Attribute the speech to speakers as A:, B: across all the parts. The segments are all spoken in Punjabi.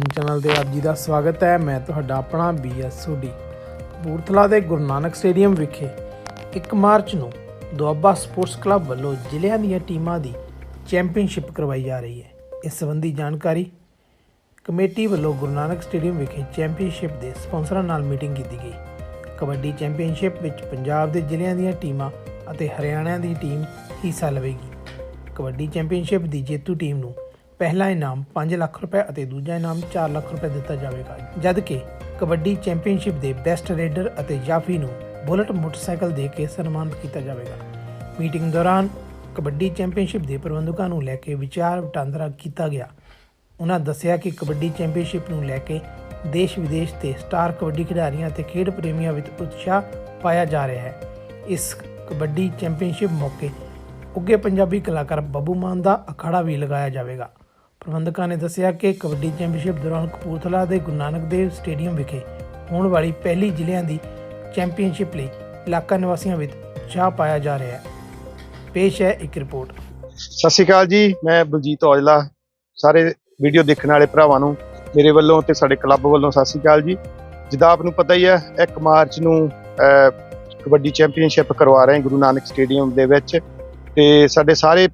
A: ਓਪਨ ਚੈਨਲ ਤੇ ਆਪ ਜੀ ਦਾ ਸਵਾਗਤ ਹੈ। ਮੈਂ ਤੁਹਾਡਾ ਆਪਣਾ ਬੀਐਸ ਸੋਢੀ ਕਪੂਰਥਲਾ ਦੇ ਗੁਰੂ ਨਾਨਕ ਸਟੇਡੀਅਮ ਵਿਖੇ 1 ਮਾਰਚ ਨੂੰ ਦੁਆਬਾ ਸਪੋਰਟਸ ਕਲੱਬ ਵੱਲੋਂ ਜ਼ਿਲ੍ਹਿਆਂ ਦੀਆਂ ਟੀਮਾਂ ਦੀ ਚੈਂਪੀਅਨਸ਼ਿਪ ਕਰਵਾਈ ਜਾ ਰਹੀ ਹੈ। ਇਸ ਸੰਬੰਧੀ ਜਾਣਕਾਰੀ ਕਮੇਟੀ ਵੱਲੋਂ ਗੁਰੂ ਨਾਨਕ ਸਟੇਡੀਅਮ ਵਿਖੇ ਚੈਂਪੀਅਨਸ਼ਿਪ ਦੇ ਸਪਾਂਸਰਾਂ ਨਾਲ ਮੀਟਿੰਗ ਕੀਤੀ ਗਈ। ਕਬੱਡੀ ਚੈਂਪੀਅਨਸ਼ਿਪ ਵਿੱਚ ਪੰਜਾਬ ਦੇ ਜ਼ਿਲ੍ਹਿਆਂ ਦੀਆਂ ਟੀਮਾਂ ਅਤੇ ਹਰਿਆਣਾ ਦੀ ਟੀਮ ਹਿੱਸਾ ਲਵੇਗੀ। ਕਬੱਡੀ ਚੈਂਪੀਅਨਸ਼ਿਪ ਦੀ ਜੇਤੂ ਟੀਮ ਨੂੰ ਪਹਿਲਾ ਇਨਾਮ 5 ਲੱਖ ਰੁਪਏ ਅਤੇ ਦੂਜਾ ਇਨਾਮ 4 ਲੱਖ ਰੁਪਏ ਦਿੱਤਾ ਜਾਵੇਗਾ, ਜਦਕਿ ਕਬੱਡੀ ਚੈਂਪੀਅਨਸ਼ਿਪ ਦੇ ਬੈਸਟ ਰੇਡਰ ਅਤੇ ਜਾਫੀ ਨੂੰ ਬੁਲਟ ਮੋਟਰਸਾਈਕਲ ਦੇ ਕੇ ਸਨਮਾਨਿਤ ਕੀਤਾ ਜਾਵੇਗਾ। ਮੀਟਿੰਗ ਦੌਰਾਨ ਕਬੱਡੀ ਚੈਂਪੀਅਨਸ਼ਿਪ ਦੇ ਪ੍ਰਬੰਧਕਾਂ ਨੂੰ ਲੈ ਕੇ ਵਿਚਾਰ ਵਟਾਂਦਰਾ ਕੀਤਾ ਗਿਆ। ਉਹਨਾਂ ਦੱਸਿਆ ਕਿ ਕਬੱਡੀ ਚੈਂਪੀਅਨਸ਼ਿਪ ਨੂੰ ਲੈ ਕੇ ਦੇਸ਼ ਵਿਦੇਸ਼ ਦੇ ਸਟਾਰ ਕਬੱਡੀ ਖਿਡਾਰੀਆਂ ਅਤੇ ਖੇਡ ਪ੍ਰੇਮੀਆਂ ਵਿੱਚ ਉਤਸ਼ਾਹ ਪਾਇਆ ਜਾ ਰਿਹਾ ਹੈ। ਇਸ ਕਬੱਡੀ ਚੈਂਪੀਅਨਸ਼ਿਪ ਮੌਕੇ ਉੱਗੇ ਪੰਜਾਬੀ ਕਲਾਕਾਰ ਬੱਬੂ ਮਾਨ ਦਾ ਅਖਾੜਾ ਵੀ ਲਗਾਇਆ ਜਾਵੇਗਾ। ਪ੍ਰਬੰਧਕਾਂ ਨੇ ਦੱਸਿਆ ਕਿ ਕਬੱਡੀ ਚੈਂਪੀਅਨਸ਼ਿਪ ਦੌਰਾਨ ਕਪੂਰਥਲਾ ਦੇ ਗੁਰੂ ਨਾਨਕ ਦੇਵ ਸਟੇਡੀਅਮ ਵਿਖੇ ਹੋਣ ਵਾਲੀ ਪਹਿਲੀ ਜ਼ਿਲ੍ਹਿਆਂ ਦੀ ਚੈਂਪੀਅਨਸ਼ਿਪ ਲਈ ਇਲਾਕਾ ਨਿਵਾਸੀਆਂ ਵਿੱਚ ਉਤਸ਼ਾਹ ਪਾਇਆ ਜਾ ਰਿਹਾ ਹੈ। ਪੇਸ਼ ਹੈ ਇੱਕ ਰਿਪੋਰਟ।
B: ਸਤਿ ਸ਼੍ਰੀ ਅਕਾਲ ਜੀ, ਮੈਂ ਬਲਜੀਤ ਔਜਲਾ। ਸਾਰੇ ਵੀਡੀਓ ਦੇਖਣ ਵਾਲੇ ਭਰਾਵਾਂ ਨੂੰ, ਮੇਰੇ ਵੱਲੋਂ ਤੇ ਸਾਡੇ ਕਲੱਬ ਵੱਲੋਂ ਸਤਿ ਸ਼੍ਰੀ ਅਕਾਲ ਜੀ। ਜਿੱਦਾਂ ਆਪ ਨੂੰ ਪਤਾ ਹੀ ਹੈ 1 ਮਾਰਚ ਨੂੰ ਕਬੱਡੀ ਚੈਂਪੀਅਨਸ਼ਿਪ ਕਰਵਾ ਰਹੇ ਗੁਰੂ ਨਾਨਕ ਸਟੇਡੀਅਮ ਦੇ ਵਿੱਚ ਤੇ ਸਾਡੇ ਸਾਰੇ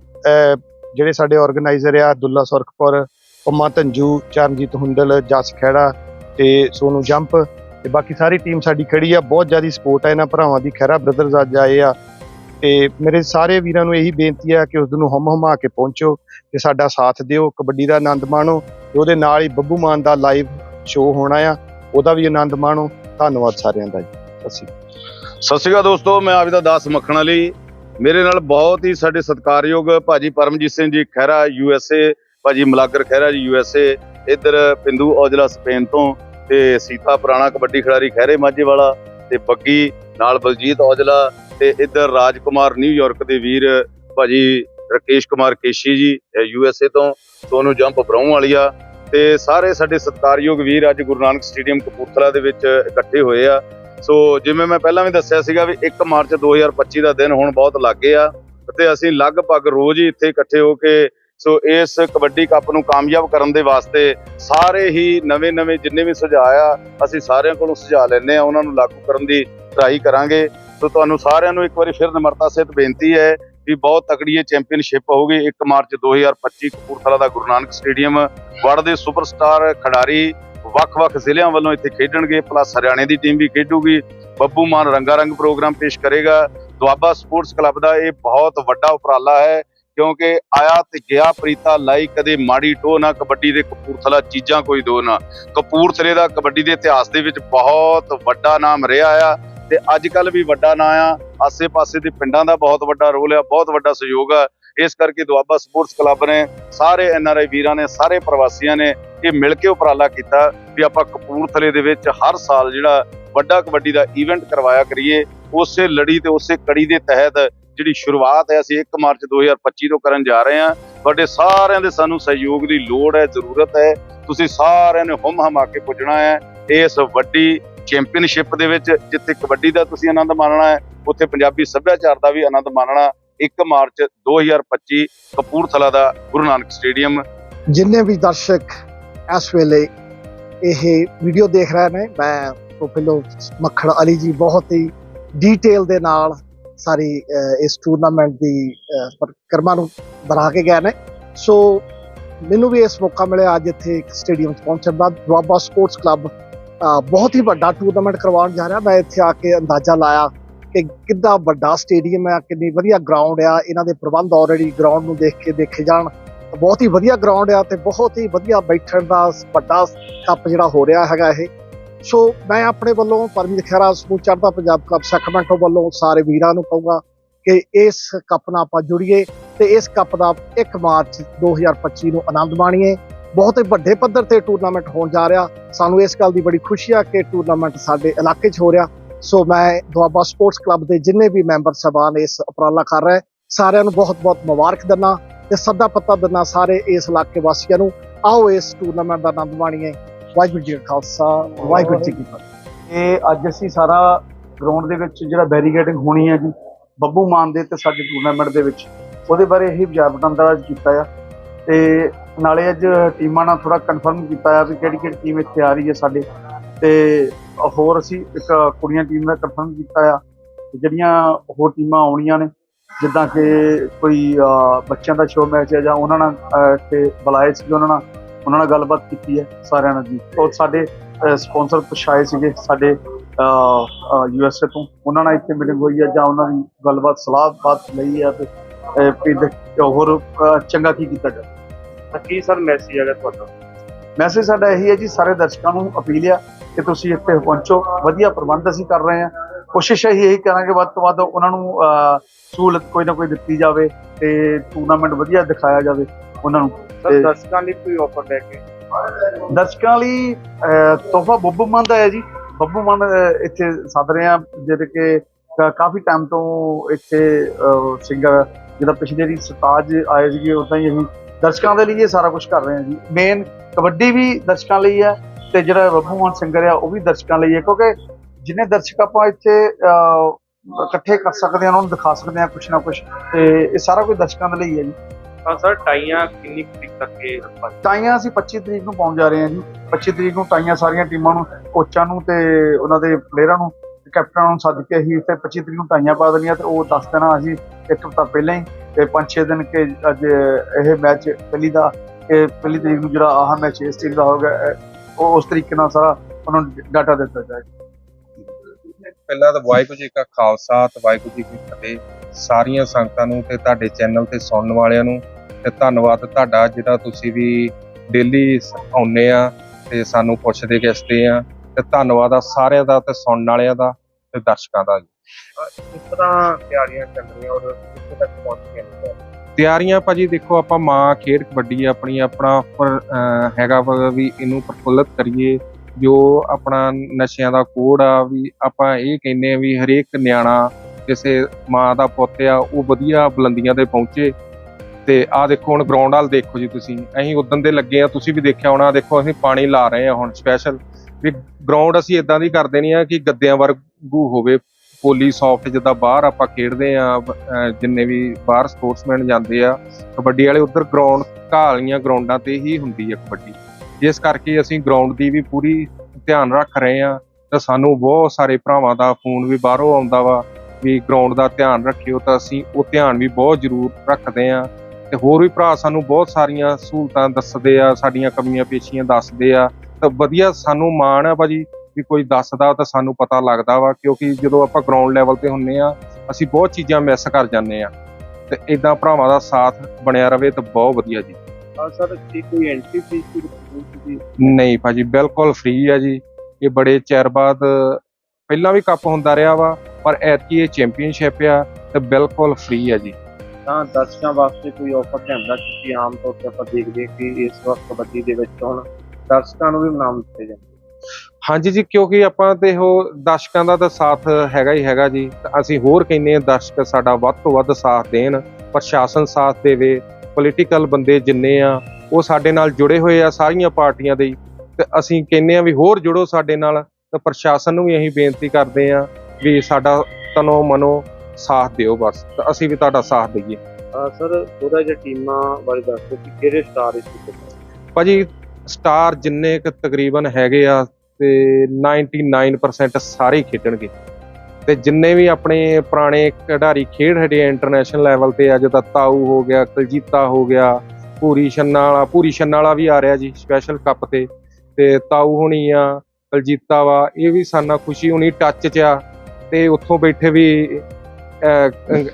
B: ਜਿਹੜੇ ਸਾਡੇ ਆਰਗੇਨਾਈਜ਼ਰ ਆ ਦੁੱਲਾ ਸੁਰਖਪੁਰ, ਪੰਮਾ ਧੰਜੂ, ਚਰਨਜੀਤ ਹੁੰਦਲ ਜਸ ਖਹਿੜਾ ਤੇ ਸੋਨੂ ਜੰਪ ਤੇ ਬਾਕੀ ਸਾਰੀ ਟੀਮ ਸਾਡੀ ਖੜੀ ਆ। ਬਹੁਤ ਜ਼ਿਆਦਾ ਸਪੋਰਟ ਆ ਇਹਨਾਂ ਭਰਾਵਾਂ ਦੀ। ਖਹਿਰਾ ਬ੍ਰਦਰਜ਼ ਅੱਜ ਆਏ ਆ ਤੇ ਮੇਰੇ ਸਾਰੇ ਵੀਰਾਂ ਨੂੰ ਇਹੀ ਬੇਨਤੀ ਆ ਕਿ ਉਸ ਦਿਨ ਨੂੰ ਹਮ ਹਮਾ ਕੇ ਪਹੁੰਚੋ ਤੇ ਸਾਡਾ ਸਾਥ ਦਿਓ, ਕਬੱਡੀ ਦਾ ਆਨੰਦ ਮਾਣੋ ਤੇ ਉਹਦੇ ਨਾਲ ਹੀ ਬੱਬੂ ਮਾਨ ਦਾ ਲਾਈਵ ਸ਼ੋਅ ਹੋਣਾ ਆ। ਉਹਦਾ ਵੀ ਆਨੰਦ ਮਾਣੋ। ਧੰਨਵਾਦ ਸਾਰਿਆਂ ਦਾ ਜੀ। ਸਤਿ ਸ਼੍ਰੀ ਅਕਾਲ।
C: ਸਤਿ ਸ਼੍ਰੀ ਅਕਾਲ ਦੋਸਤੋ, ਮੈਂ ਆਬਿਦਾ ਦਾਸ ਮੱਖਣ ਵਾਲੀ। ਮੇਰੇ ਨਾਲ ਬਹੁਤ ਹੀ ਸਾਡੇ ਸਤਿਕਾਰਯੋਗ ਭਾਜੀ Paramjit Singh ji Khaira U S A ਭਾਜੀ ਮਲਾਗਰ ਖਹਿਰਾ ਜੀ ਯੂ ਐਸ ਏ ਇੱਧਰ ਪਿੰਦੂ ਔਜਲਾ ਸਪੇਨ ਤੋਂ ਤੇ ਸੀਤਾ ਪੁਰਾਣਾ ਕਬੱਡੀ ਖਿਡਾਰੀ ਖਹਿਰੇ ਮਾਝੇ ਵਾਲਾ ਤੇ ਬੱਗੀ, ਨਾਲ ਬਲਜੀਤ ਔਜਲਾ ਤੇ ਇੱਧਰ ਰਾਜਕੁਮਾਰ ਨਿਊਯਾਰਕ ਦੇ ਵੀਰ ਭਾਜੀ ਰਕੇਸ਼ ਕੁਮਾਰ ਕੇਸ਼ੀ ਜੀ ਯੂ ਐਸ ਏ ਤੋਂ, ਸੋਨੂ ਜੰਪ ਬਰਾਉਂ ਵਾਲੀਆ ਤੇ ਸਾਰੇ ਸਾਡੇ ਸਤਿਕਾਰਯੋਗ ਵੀਰ ਅੱਜ ਗੁਰੂ ਨਾਨਕ ਸਟੇਡੀਅਮ ਕਪੂਰਥਲਾ ਦੇ ਵਿੱਚ ਇਕੱਠੇ ਹੋਏ ਆ। ਸੋ ਜਿਵੇਂ ਮੈਂ ਪਹਿਲਾਂ ਵੀ ਦੱਸਿਆ ਸੀਗਾ ਵੀ 1 ਮਾਰਚ 2025 ਦਾ ਦਿਨ ਹੁਣ ਬਹੁਤ ਲੱਗੇ ਆ ਤੇ ਅਸੀਂ ਲਗਭਗ ਰੋਜ਼ ਹੀ ਇੱਥੇ ਇਕੱਠੇ ਹੋ ਕੇ ਸੋ ਇਸ ਕਬੱਡੀ ਕੱਪ ਨੂੰ ਕਾਮਯਾਬ ਕਰਨ ਦੇ ਵਾਸਤੇ ਸਾਰੇ ਹੀ ਨਵੇਂ-ਨਵੇਂ ਜਿੰਨੇ ਵੀ ਸੁਝਾਅ ਆ, ਅਸੀਂ ਸਾਰਿਆਂ ਕੋਲੋਂ ਸੁਝਾਅ ਲੈਣੇ ਆ, ਉਹਨਾਂ ਨੂੰ ਲਾਗੂ ਕਰਨ ਦੀ ਟਰਾਈ ਕਰਾਂਗੇ। ਸੋ ਤੁਹਾਨੂੰ ਸਾਰਿਆਂ ਨੂੰ ਇੱਕ ਵਾਰੀ ਫਿਰ ਨਿਮਰਤਾ ਸਹਿਤ ਬੇਨਤੀ ਹੈ ਵੀ ਬਹੁਤ ਤਕੜੀ ਇਹ ਚੈਂਪੀਅਨਸ਼ਿਪ ਹੋਊਗੀ। 1 ਮਾਰਚ 2025 ਕਪੂਰਥਲਾ ਦਾ ਗੁਰੂ ਨਾਨਕ ਸਟੇਡੀਅਮ ਵਰਲਡ ਦੇ ਸੁਪਰਸਟਾਰ ਖਿਡਾਰੀ ਵੱਖ-ਵੱਖ ਜ਼ਿਲ੍ਹਿਆਂ ਵੱਲੋਂ ਇੱਥੇ ਖੇਡਣਗੇ, ਪਲੱਸ ਹਰਿਆਣੇ ਦੀ ਟੀਮ ਵੀ ਖੇਡੂਗੀ। ਬੱਬੂ ਮਾਨ ਰੰਗਾਰੰਗ ਪ੍ਰੋਗਰਾਮ ਪੇਸ਼ ਕਰੇਗਾ। ਦੁਆਬਾ ਸਪੋਰਟਸ ਕਲੱਬ ਦਾ ਇਹ ਬਹੁਤ ਵੱਡਾ ਉਪਰਾਲਾ ਹੈ, ਕਿਉਂਕਿ ਆਇਆ ਤੇ ਗਿਆ ਪ੍ਰੀਤਾ ਲਾਈ, ਕਦੇ ਮਾੜੀ ਟੋ ਨਾ, ਕਬੱਡੀ ਦੇ ਕਪੂਰਥਲਾ ਚੀਜ਼ਾਂ ਕੋਈ ਦੋ ਨਾ। ਕਪੂਰਥਲੇ ਦਾ ਕਬੱਡੀ ਦੇ ਇਤਿਹਾਸ ਦੇ ਵਿੱਚ ਬਹੁਤ ਵੱਡਾ ਨਾਮ ਰਿਹਾ ਆ ਤੇ ਅੱਜ ਕੱਲ ਵੀ ਵੱਡਾ ਨਾਂ ਆ। ਆਸੇ-ਪਾਸੇ ਦੇ ਪਿੰਡਾਂ ਦਾ ਬਹੁਤ ਵੱਡਾ ਰੋਲ ਆ, ਬਹੁਤ ਵੱਡਾ ਸਹਿਯੋਗ ਆ। ਇਸ ਕਰਕੇ ਦੁਆਬਾ ਸਪੋਰਟਸ ਕਲੱਬ ਨੇ ਸਾਰੇ ਐਨਆਰਆਈ ਵੀਰਾਂ ਨੇ, ਸਾਰੇ ਪ੍ਰਵਾਸੀਆਂ ਨੇ ਇਹ ਮਿਲ ਕੇ ਉਪਰਾਲਾ ਕੀਤਾ ਵੀ ਆਪਾਂ ਕਪੂਰਥਲੇ ਦੇ ਵਿੱਚ ਹਰ ਸਾਲ ਜਿਹੜਾ ਵੱਡਾ ਕਬੱਡੀ ਦਾ ਇਵੈਂਟ ਕਰਵਾਇਆ ਕਰੀਏ, ਉਸੇ ਲੜੀ ਤੇ ਉਸੇ ਕੜੀ ਦੇ ਤਹਿਤ ਜਿਹੜੀ ਸ਼ੁਰੂਆਤ ਹੈ, ਅਸੀਂ 1 ਮਾਰਚ 2025 ਤੋਂ ਕਰਨ ਜਾ ਰਹੇ ਹਾਂ। ਤੁਹਾਡੇ ਸਾਰਿਆਂ ਦੇ ਸਾਨੂੰ ਸਹਿਯੋਗ ਦੀ ਲੋੜ ਹੈ, ਜ਼ਰੂਰਤ ਹੈ। ਤੁਸੀਂ ਸਾਰਿਆਂ ਨੇ ਹੁਮ ਹਮਾ ਕੇ ਪੁੱਜਣਾ ਹੈ ਇਸ ਵੱਡੀ ਚੈਂਪੀਅਨਸ਼ਿਪ ਦੇ ਵਿੱਚ, ਜਿੱਥੇ ਕਬੱਡੀ ਦਾ ਤੁਸੀਂ ਆਨੰਦ ਮਾਣਨਾ ਹੈ, ਉੱਥੇ ਪੰਜਾਬੀ ਸੱਭਿਆਚਾਰ ਦਾ ਵੀ ਆਨੰਦ ਮਾਣਨਾ। 1 ਮਾਰਚ 2025 ਕਪੂਰਥਲਾ ਦਾ ਗੁਰੂ ਨਾਨਕ ਸਟੇਡੀਅਮ।
D: ਜਿੰਨੇ ਵੀ ਦਰਸ਼ਕ ਇਸ ਵੇਲੇ ਇਹ ਵੀਡੀਓ ਦੇਖ ਰਹੇ ਨੇ। ਮੈਂ ਪ੍ਰੋਫੈਸਰ ਮੱਖਣ ਅਲੀ ਜੀ ਬਹੁਤ ਹੀ ਡੀਟੇਲ ਦੇ ਨਾਲ ਸਾਰੀ ਇਸ ਟੂਰਨਾਮੈਂਟ ਦੀ ਅਹ, ਪਰਿਕਰਮਾ ਨੂੰ ਬਣਾ ਕੇ ਗਏ ਨੇ। ਸੋ ਮੈਨੂੰ ਵੀ ਇਸ ਮੌਕਾ ਮਿਲਿਆ ਅੱਜ ਇੱਥੇ ਇੱਕ ਸਟੇਡੀਅਮ 'ਚ ਪਹੁੰਚਣ ਦਾ। ਦੁਆਬਾ ਸਪੋਰਟਸ ਕਲੱਬ ਬਹੁਤ ਹੀ ਵੱਡਾ ਟੂਰਨਾਮੈਂਟ ਕਰਵਾਉਣ ਜਾ ਰਿਹਾ। ਮੈਂ ਇੱਥੇ ਆ ਕੇ ਅੰਦਾਜ਼ਾ ਲਾਇਆ ਕਿ ਕਿੰਨਾ ਵੱਡਾ ਸਟੇਡੀਅਮ ਹੈ ਕਿੰਨੀ ਵਧੀਆ ਗਰਾਊਂਡ ਆ। ਇਹਨਾਂ ਦੇ ਪ੍ਰਬੰਧ ਆਲਰੇਡੀ ਗਰਾਊਂਡ ਨੂੰ ਦੇਖ ਕੇ ਦੇਖੇ ਜਾਣ। ਬਹੁਤ ਹੀ ਵਧੀਆ ਗਰਾਊਂਡ ਆ ਤੇ ਬਹੁਤ ਹੀ ਵਧੀਆ ਬੈਠਣ ਦਾ ਵੱਡਾ ਕੱਪ ਜਿਹੜਾ ਹੋ ਰਿਹਾ ਹੈਗਾ ਇਹ। ਸੋ ਮੈਂ ਆਪਣੇ ਵੱਲੋਂ ਪਰਮਜੀਤ ਖਹਿਰਾ ਸਮੂਹ ਚੜ੍ਹਦਾ ਪੰਜਾਬ ਕਲੱਬ ਸੈਕਰਮੈਂਟੋ ਵੱਲੋਂ ਸਾਰੇ ਵੀਰਾਂ ਨੂੰ ਕਹੂੰਗਾ ਕਿ ਇਸ ਕੱਪ ਨਾਲ ਆਪਾਂ ਜੁੜੀਏ ਤੇ ਇਸ ਕੱਪ ਦਾ 1 ਮਾਰਚ 2025 ਨੂੰ ਆਨੰਦ ਮਾਣੀਏ। ਬਹੁਤ ਹੀ ਵੱਡੇ ਪੱਧਰ ਤੇ ਟੂਰਨਾਮੈਂਟ ਹੋਣ ਜਾ ਰਿਹਾ। ਸਾਨੂੰ ਇਸ ਗੱਲ ਦੀ ਬੜੀ ਖੁਸ਼ੀ ਆ ਕਿ ਟੂਰਨਾਮੈਂਟ ਸਾਡੇ ਇਲਾਕੇ 'ਚ ਹੋ ਰਿਹਾ। ਸੋ ਮੈਂ ਦੁਆਬਾ ਸਪੋਰਟਸ ਕਲੱਬ ਦੇ ਜਿੰਨੇ ਵੀ ਮੈਂਬਰ ਸਭਾਨ ਇਸ ਉਪਰਾਲਾ ਕਰ ਰਹੇ, ਸਾਰਿਆਂ ਨੂੰ ਬਹੁਤ-ਬਹੁਤ ਮੁਬਾਰਕ ਦਿੰਦਾ। ਤੇ ਸੱਦਾ ਪੱਤਾ ਦਿੰਦਾ ਸਾਰੇ ਇਸ ਇਲਾਕੇ ਵਾਸੀਆਂ ਨੂੰ, ਆਓ ਇਸ ਟੂਰਨਾਮੈਂਟ ਦਾ ਆਨੰਦ ਮਾਣੀਏ। ਵਾਹਿਗੁਰੂ ਜੀ ਕਾ ਖਾਲਸਾ, ਵਾਹਿਗੁਰੂ ਜੀ ਕੀ ਫਤਿਹ।
E: ਇਹ ਅੱਜ ਅਸੀਂ ਸਾਰਾ ਗਰਾਊਂਡ ਦੇ ਵਿੱਚ ਜਿਹੜਾ ਬੈਰੀਕੇਡਿੰਗ ਹੋਣੀ ਹੈ ਜੀ, ਬੱਬੂ ਮਾਨ ਦੇ ਤੇ ਸਾਡੇ ਟੂਰਨਾਮੈਂਟ ਦੇ ਵਿੱਚ, ਉਹਦੇ ਬਾਰੇ ਇਹ ਵਿਚਾਰ ਵਟਾਂਦਰਾ ਕੀਤਾ ਆ। ਤੇ ਨਾਲੇ ਅੱਜ ਟੀਮਾਂ ਨਾਲ ਥੋੜਾ ਕਨਫਰਮ ਕੀਤਾ ਆ ਵੀ ਕਿਹੜੀ ਕਿਹੜੀ ਟੀਮ ਇੱਥੇ ਆ ਰਹੀ ਹੈ ਸਾਡੇ। ਤੇ ਹੋਰ ਅਸੀਂ ਇੱਕ ਕੁੜੀਆਂ ਟੀਮ ਦਾ ਕਨਫਰਮ ਕੀਤਾ ਆ, ਤੇ ਜਿਹੜੀਆਂ ਹੋਰ ਟੀਮਾਂ ਆਉਣੀਆਂ ਨੇ ਜਿੱਦਾਂ ਕਿ ਕੋਈ ਬੱਚਿਆਂ ਦਾ ਸ਼ੋਅ ਮੈਚ ਹੈ ਜਾਂ ਉਹਨਾਂ ਨਾਲ ਇੱਥੇ ਬੁਲਾਏ ਸੀ ਉਹਨਾਂ ਨਾਲ ਉਹਨਾਂ ਨਾਲ ਗੱਲਬਾਤ ਕੀਤੀ ਹੈ ਸਾਰਿਆਂ ਨਾਲ ਜੀ। ਔਰ ਸਾਡੇ ਸਪਾਂਸਰ ਕੁਛ ਆਏ ਸੀਗੇ ਸਾਡੇ ਯੂ ਐਸ ਏ ਤੋਂ। ਉਹਨਾਂ ਨਾਲ ਇੱਥੇ ਮੀਟਿੰਗ ਹੋਈ ਹੈ ਜਾਂ ਉਹਨਾਂ ਦੀ ਗੱਲਬਾਤ ਸਲਾਹ ਬਾਤ ਲਈ ਹੈ ਤੇ ਹੋਰ ਚੰਗਾ ਕੀ ਕੀਤਾ ਜਾਵੇ।
F: ਤਾਂ ਕੀ ਸਰ ਮੈਸੇਜ ਹੈਗਾ ਤੁਹਾਡਾ?
E: ਮੈਸੇਜ ਸਾਡਾ ਇਹੀ ਹੈ ਜੀ ਸਾਰੇ ਦਰਸ਼ਕਾਂ ਨੂੰ ਅਪੀਲ ਆ ਕਿ ਤੁਸੀਂ ਇੱਥੇ ਪਹੁੰਚੋ। ਵਧੀਆ ਪ੍ਰਬੰਧ ਅਸੀਂ ਕਰ ਰਹੇ ਹਾਂ। ਕੋਸ਼ਿਸ਼ ਇਹੀ ਇਹੀ ਕਰਾਂਗੇ ਵੱਧ ਤੋਂ ਵੱਧ ਉਹਨਾਂ ਨੂੰ ਸਹੂਲਤ ਕੋਈ ਨਾ ਕੋਈ ਦਿੱਤੀ ਜਾਵੇ ਤੇ ਟੂਰਨਾਮੈਂਟ ਵਧੀਆ ਦਿਖਾਇਆ ਜਾਵੇ ਉਹਨਾਂ ਨੂੰ।
F: ਦਰਸ਼ਕਾਂ ਲਈ ਕੋਈ ਆਫਰ ਲੈ ਕੇ?
E: ਦਰਸ਼ਕਾਂ ਲਈ ਤੋਹਫਾ ਬੱਬੂ ਮਾਨ ਦਾ ਹੈ ਜੀ। ਬੱਬੂ ਮਾਨ ਇੱਥੇ ਸੱਦ ਰਹੇ ਆ ਜਿਹੜੇ ਕਿ ਕਾ- ਕਾਫੀ ਟਾਈਮ ਤੋਂ ਇੱਥੇ ਸਿੰਗਰ ਜਿਹਦਾ ਪਿਛਲੇ ਦੀ ਸਤਾਜ ਆਏ ਸੀਗੇ ਉਦਾਂ ਹੀ ਅਸੀਂ ਦਰਸ਼ਕਾਂ ਦੇ ਲਈ ਇਹ ਸਾਰਾ ਕੁਝ ਕਰ ਰਹੇ ਹਾਂ ਜੀ। ਮੇਨ ਕਬੱਡੀ ਵੀ ਦਰਸ਼ਕਾਂ ਲਈ ਹੈ ਤੇ ਜਿਹੜਾ ਬੱਬੂ ਮਾਨ ਸਿੰਗਰ ਆ ਉਹ ਵੀ ਦਰਸ਼ਕਾਂ ਲਈ ਹੈ ਕਿਉਂਕਿ ਜਿੰਨੇ ਦਰਸ਼ਕ ਆਪਾਂ ਇੱਥੇ ਇਕੱਠੇ ਕਰ ਸਕਦੇ ਹਾਂ ਉਹਨਾਂ ਨੂੰ ਦਿਖਾ ਸਕਦੇ ਹਾਂ ਕੁਛ ਨਾ ਕੁਛ ਤੇ ਇਹ ਸਾਰਾ ਕੁਝ ਦਰਸ਼ਕਾਂ ਦੇ ਲਈ ਹੈ ਜੀ।
F: ਤਾਂ ਸਰ ਟਾਈਆਂ ਕਿੰਨੀ ਤਰੀਕ ਤੱਕ ਇਹ
E: ਟਾਈਆਂ ਅਸੀਂ 25 ਤਰੀਕ ਨੂੰ ਪਹੁੰਚ ਜਾ ਰਹੇ ਹਾਂ ਜੀ। 25 ਤਰੀਕ ਨੂੰ ਟਾਈਆਂ ਸਾਰੀਆਂ ਟੀਮਾਂ ਨੂੰ ਕੋਚਾਂ ਨੂੰ ਤੇ ਉਹਨਾਂ ਦੇ ਪਲੇਅਰਾਂ ਨੂੰ ਤੇ ਕੈਪਟਨਾਂ ਨੂੰ ਸੱਦ ਕੇ ਅਸੀਂ ਇੱਥੇ 25 ਤਰੀਕ ਨੂੰ ਟਾਈਆਂ ਪਾ ਦੇਣੀਆਂ ਤੇ ਉਹ ਦੱਸ ਦੇਣਾ ਅਸੀਂ ਇੱਕ ਹਫ਼ਤਾ ਪਹਿਲਾਂ ਹੀ ਤੇ 5-6 ਦਿਨ ਕਿ ਅੱਜ ਇਹ ਮੈਚ ਪਹਿਲੀ ਦਾ ਇਹ ਪਹਿਲੀ ਤਰੀਕ ਨੂੰ ਜਿਹੜਾ ਆਹ ਮੈਚ ਇਸ ਤਰੀਕ ਦਾ ਹੋਗਾ ਉਹ ਉਸ ਤਰੀਕੇ ਨਾਲ ਸਾਰਾ ਉਹਨਾਂ ਨੂੰ ਡਾਟਾ ਦਿੱਤਾ ਜਾਏਗਾ।
G: ਪਹਿਲਾਂ ਤਾਂ ਵਾਹਿਗੁਰੂ ਜੀ ਕਾ ਖਾਲਸਾ ਤੇ ਵਾਹਿਗੁਰੂ ਜੀ ਕੀ ਫਤਿਹ। ਸਾਰੀਆਂ ਸੰਗਤਾਂ ਨੂੰ ਤੇ ਤੁਹਾਡੇ ਚੈਨਲ ਤੇ ਸੁਣਨ ਵਾਲਿਆਂ ਨੂੰ ਤੇ ਧੰਨਵਾਦ। ਤੁਹਾਡਾ ਜਿਹੜਾ ਤੁਸੀਂ ਵੀ ਡੇਲੀ ਆਉਂਦੇ ਆ ਤੇ ਸਾਨੂੰ ਪੁੱਛਦੇ ਕਿਸਤੇ ਆ ਤੇ ਧੰਨਵਾਦ ਆ ਸਾਰਿਆਂ ਦਾ ਤੇ ਸੁਣਨ ਵਾਲਿਆਂ ਦਾ ਤੇ ਦਰਸ਼ਕਾਂ ਦਾ ਜੀ।
F: ਕਿਸ ਤਰ੍ਹਾਂ ਤਿਆਰੀਆਂ ਚੱਲ ਰਹੀਆਂ ਔਰ ਕਿੱਥੇ ਤੱਕ ਪਹੁੰਚ ਗਏ ਨੇ
G: ਤਿਆਰੀਆਂ ਭਾਜੀ ਦੇਖੋ ਆਪਾਂ ਮਾਂ ਖੇਡ ਕਬੱਡੀ ਆਪਣੀ ਆਪਣਾ ਹੈਗਾ ਵੀ ਇਹਨੂੰ ਪ੍ਰਫੁੱਲਤ ਕਰੀਏ। ਜੋ ਆਪਣਾ ਨਸ਼ਿਆਂ ਦਾ ਕੋੜ ਆ ਵੀ ਆਪਾਂ ਇਹ ਕਹਿੰਦੇ ਆ ਵੀ ਹਰੇਕ ਨਿਆਣਾ ਕਿਸੇ ਮਾਂ ਦਾ ਪੁੱਤ ਆ, ਉਹ ਵਧੀਆ ਬੁਲੰਦੀਆਂ ਤੇ ਪਹੁੰਚੇ। ਤੇ ਆਹ ਦੇਖੋ ਹੁਣ ਗਰਾਊਂਡ ਹਾਲ ਦੇਖੋ ਜੀ ਤੁਸੀਂ। ਅਸੀਂ ਉਦੋਂ ਦੇ ਲੱਗੇ ਆ, ਤੁਸੀਂ ਵੀ ਦੇਖਿਆ ਹੋਣਾ, ਦੇਖੋ ਅਸੀਂ ਪਾਣੀ ਲਾ ਰਹੇ ਆ ਹੁਣ ਸਪੈਸ਼ਲ ਵੀ ਗਰਾਊਂਡ ਅਸੀਂ ਇਦਾਂ ਦੀ ਕਰ ਦੇਣੀ ਆ ਕਿ ਗੱਦਿਆਂ ਵਰਗੂ ਹੋਵੇ। ਪੋਲੀ ਸੌਫਟ ਜਿੱਦਾਂ ਬਾਹਰ ਆਪਾਂ ਖੇਡਦੇ ਆ ਜਿੰਨੇ ਵੀ ਬਾਹਰ ਸਪੋਰਟਸਮੈਨ ਜਾਂਦੇ ਆ, ਕਬੱਡੀ ਵਾਲੇ ਉਧਰ ਗਰਾਊਂਡ ਘਾਲੀਆਂ ਗਰਾਊਂਡਾਂ ਤੇ ਹੀ ਹੁੰਦੀ ਆ ਕਬੱਡੀ। ਜਿਸ ਕਰਕੇ ਅਸੀਂ ਗਰਾਊਂਡ ਦੀ ਵੀ ਪੂਰੀ ਧਿਆਨ ਰੱਖ ਰਹੇ ਆ ਤਾਂ ਸਾਨੂੰ ਬਹੁਤ ਸਾਰੇ ਭਰਾਵਾਂ ਦਾ ਫੋਨ ਵੀ ਬਾਹਰੋਂ ਆਉਂਦਾ ਵਾ ਵੀ ਗਰਾਊਂਡ ਦਾ ਧਿਆਨ ਰੱਖਿਓ ਤਾਂ ਅਸੀਂ ਉਹ ਧਿਆਨ ਵੀ ਬਹੁਤ ਜ਼ਰੂਰ ਰੱਖਦੇ ਆ ਤੇ ਹੋਰ ਵੀ ਭਰਾ ਸਾਨੂੰ ਬਹੁਤ ਸਾਰੀਆਂ ਸਹੂਲਤਾਂ ਦੱਸਦੇ ਆ, ਸਾਡੀਆਂ ਕਮੀਆਂ ਪੇਸ਼ੀਆਂ ਦੱਸਦੇ ਆ। ਤਾਂ ਵਧੀਆ ਸਾਨੂੰ ਮਾਣ ਆ ਭਾਜੀ ਵੀ ਕੋਈ ਦੱਸਦਾ ਤਾਂ ਸਾਨੂੰ ਪਤਾ ਲੱਗਦਾ ਵਾ ਕਿਉਂਕਿ ਜਦੋਂ ਆਪਾਂ ਗਰਾਊਂਡ ਲੈਵਲ ਤੇ ਹੁੰਨੇ ਆ, ਅਸੀਂ ਬਹੁਤ ਚੀਜ਼ਾਂ ਮਿਸ ਕਰ ਜਾਂਦੇ ਆ। ਤੇ ਇਦਾਂ ਭਰਾਵਾਂ ਦਾ ਸਾਥ ਬਣਿਆ ਰਵੇ ਤਾਂ ਬਹੁਤ ਵਧੀਆ ਜੀ।
F: ਸਰ ਕੀ ਕੋਈ ਐਂਟਰੀ ਫੀਸ ਦੀ ਦੀ
G: ਨਹੀਂ ਭਾਜੀ ਬਿਲਕੁਲ ਫ੍ਰੀ ਆ ਜੀ। ਇਹ ਬੜੇ ਚਿਰ ਬਾਅਦ ਪਹਿਲਾਂ ਵੀ ਕੱਪ ਹੁੰਦਾ ਰਿਹਾ ਵਾ ਪਰ ਐਤਕੀ ਇਹ ਚੈਂਪੀਅਨਸ਼ਿਪ ਆ ਤੇ ਬਿਲਕੁਲ ਫ੍ਰੀ ਆ ਜੀ।
F: ਤਾਂ ਦਰਸ਼ਕਾਂ ਵਾਸਤੇ ਕੋਈ ਆਫਰ ਲਿਆਂਦਾ ਕਿਉਂਕਿ ਆਮ ਤੌਰ ਤੇ ਆਪਾਂ ਦੇਖਦੇ ਕਿ ਇਸ ਵਕਤ ਕਬੱਡੀ ਦੇ ਵਿੱਚ ਹੁਣ ਦਰਸ਼ਕਾਂ ਨੂੰ ਵੀ ਇਨਾਮ ਦਿੱਤੇ ਜਾਂਦੇ
G: ਹਾਂਜੀ ਜੀ ਕਿਉਂਕਿ ਆਪਾਂ ਤੇ ਉਹ ਦਰਸ਼ਕਾਂ ਦਾ ਤਾਂ ਸਾਥ ਹੈਗਾ ਹੀ ਹੈਗਾ ਜੀ। ਅਸੀਂ ਹੋਰ ਕਹਿੰਦੇ ਆ ਦਰਸ਼ਕ ਸਾਡਾ ਵੱਧ ਤੋਂ ਵੱਧ ਸਾਥ ਦੇਣ ਪ੍ਰਸ਼ਾਸਨ ਸਾਥ ਦੇਵੇ ਪੋਲੀਟੀਕਲ ਬੰਦੇ ਜਿੰਨੇ ਆ ਉਹ ਸਾਡੇ ਨਾਲ ਜੁੜੇ ਹੋਏ ਆ ਸਾਰੀਆਂ ਪਾਰਟੀਆਂ ਦੇ ਤੇ ਅਸੀਂ ਕਹਿੰਦੇ ਆ ਵੀ ਹੋਰ ਜੁੜੋ ਸਾਡੇ ਨਾਲ ਤੇ ਪ੍ਰਸ਼ਾਸਨ ਨੂੰ ਵੀ ਅਸੀਂ ਬੇਨਤੀ ਕਰਦੇ ਆ ਵੀ ਸਾਡਾ ਤਨੋ ਮਨੋ ਸਾਥ ਦਿਓ ਬਸ ਤੇ ਅਸੀਂ ਵੀ ਤੁਹਾਡਾ ਸਾਥ ਦਈਏ।
F: ਸਰ ਥੋੜਾ ਜਿਹਾ ਟੀਮਾਂ ਬਾਰੇ ਦੱਸੋ ਕਿ ਕਿਹੜੇ ਸਟਾਰ ਇਸ ਵਿੱਚ
G: ਭਾਜੀ ਸਟਾਰ ਜਿੰਨੇ ਕੁ ਤਕਰੀਬਨ ਹੈਗੇ ਆ ਤੇ 99% ਸਾਰੇ ਖੇਡਣਗੇ। ਤੇ ਜਿੰਨੇ ਵੀ ਆਪਣੇ ਪੁਰਾਣੇ ਖਿਡਾਰੀ ਖੇਡ ਹਟੇ ਇੰਟਰਨੈਸ਼ਨਲ ਲੈਵਲ ਤੇ ਆ ਜਿੱਦਾਂ ਤਾਊ ਹੋ ਗਿਆ, ਕਲਜੀਤਾ ਹੋ ਗਿਆ ਪੂਰੀ ਛੰਨਾ ਵਾਲਾ ਪੂਰੀ ਛੰਨਾ ਵਾਲਾ ਵੀ ਆ ਰਿਹਾ ਜੀ ਸਪੈਸ਼ਲ ਕੱਪ ਤੇ। ਤੇ ਤਾਊ ਹੋਣੀ ਆ, ਕਲਜੀਤਾ ਵਾ, ਇਹ ਵੀ ਸਾਨਾ ਖੁਸ਼ੀ ਹੋਣੀ ਟੱਚ 'ਚ ਆ। ਤੇ ਉੱਥੋਂ ਬੈਠੇ ਵੀ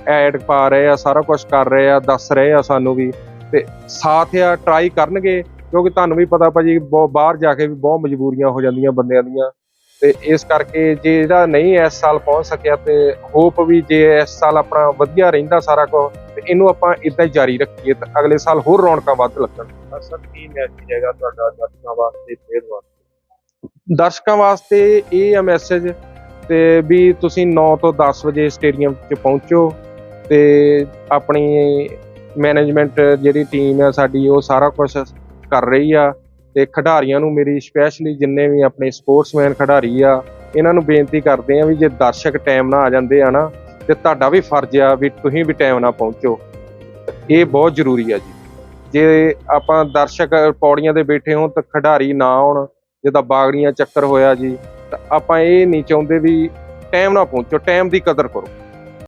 G: ਐਡ ਪਾ ਰਹੇ ਆ, ਸਾਰਾ ਕੁਝ ਕਰ ਰਹੇ ਆ, ਦੱਸ ਰਹੇ ਆ ਸਾਨੂੰ ਵੀ। ਤੇ ਸਾਥ ਆ ਟਰਾਈ ਕਰਨਗੇ, ਕਿਉਂਕਿ ਤੁਹਾਨੂੰ ਵੀ ਪਤਾ ਭਾਜੀ ਬਹੁਤ ਬਾਹਰ ਜਾ ਕੇ ਵੀ ਬਹੁਤ ਮਜਬੂਰੀਆਂ ਹੋ ਜਾਂਦੀਆਂ ਬੰਦਿਆਂ ਦੀਆਂ। ਤੇ ਇਸ ਕਰਕੇ ਜੇ ਇਹਦਾ ਨਹੀਂ ਇਸ ਸਾਲ ਪਹੁੰਚ ਸਕਿਆ ਤੇ ਹੋਪ ਵੀ ਜੇ ਇਸ ਸਾਲ ਆਪਣਾ ਵਧੀਆ ਰਹਿੰਦਾ ਸਾਰਾ ਕੁਝ ਤੇ ਇਹਨੂੰ ਆਪਾਂ ਇਦਾਂ ਹੀ ਜਾਰੀ ਰੱਖੀਏ ਤਾਂ ਅਗਲੇ ਸਾਲ ਹੋਰ ਰੌਣਕਾਂ ਵੱਧ ਲੱਗਣ
F: ਤਾਂ ਸਰ ਕੀ ਮੈਸੇਜ ਹੈਗਾ ਤੁਹਾਡਾ ਦਰਸ਼ਕਾਂ ਵਾਸਤੇ ਫੇਰ ਵਾਸਤੇ?
G: ਦਰਸ਼ਕਾਂ ਵਾਸਤੇ ਇਹ ਆ ਮੈਸੇਜ ਤੇ ਵੀ ਤੁਸੀਂ 9 ਤੋਂ 10 ਵਜੇ ਸਟੇਡੀਅਮ 'ਚ ਪਹੁੰਚੋ ਤੇ ਆਪਣੀ ਮੈਨੇਜਮੈਂਟ ਜਿਹੜੀ ਟੀਮ ਹੈ ਸਾਡੀ ਉਹ ਸਾਰਾ ਕੁਝ ਕਰ ਰਹੀ ਆ। ਤੇ ਖਿਡਾਰੀਆਂ ਨੂੰ ਮੇਰੀ ਸਪੈਸ਼ਲੀ ਜਿੰਨੇ ਵੀ ਆਪਣੇ ਸਪੋਰਟਸਮੈਨ ਖਿਡਾਰੀ ਆ, ਇਹਨਾਂ ਨੂੰ ਬੇਨਤੀ ਕਰਦੇ ਆ ਵੀ ਜੇ ਦਰਸ਼ਕ ਟਾਈਮ ਨਾਲ ਆ ਜਾਂਦੇ ਆ ਨਾ, ਤੇ ਤੁਹਾਡਾ ਵੀ ਫਰਜ਼ ਆ ਵੀ ਤੁਸੀਂ ਵੀ ਟਾਈਮ ਨਾਲ ਪਹੁੰਚੋ। ਇਹ ਬਹੁਤ ਜ਼ਰੂਰੀ ਆ ਜੀ। ਜੇ ਆਪਾਂ ਦਰਸ਼ਕ ਪੌੜੀਆਂ 'ਤੇ ਬੈਠੇ ਹੋਣ ਤਾਂ ਖਿਡਾਰੀ ਨਾ ਆਉਣ, ਜਿੱਦਾਂ ਬਾਗੜੀਆਂ ਚੱਕਰ ਹੋਇਆ ਜੀ, ਤਾਂ ਆਪਾਂ ਇਹ ਨਹੀਂ ਚਾਹੁੰਦੇ ਵੀ ਟਾਈਮ ਨਾ ਪਹੁੰਚੋ ਟਾਈਮ ਦੀ ਕਦਰ ਕਰੋ।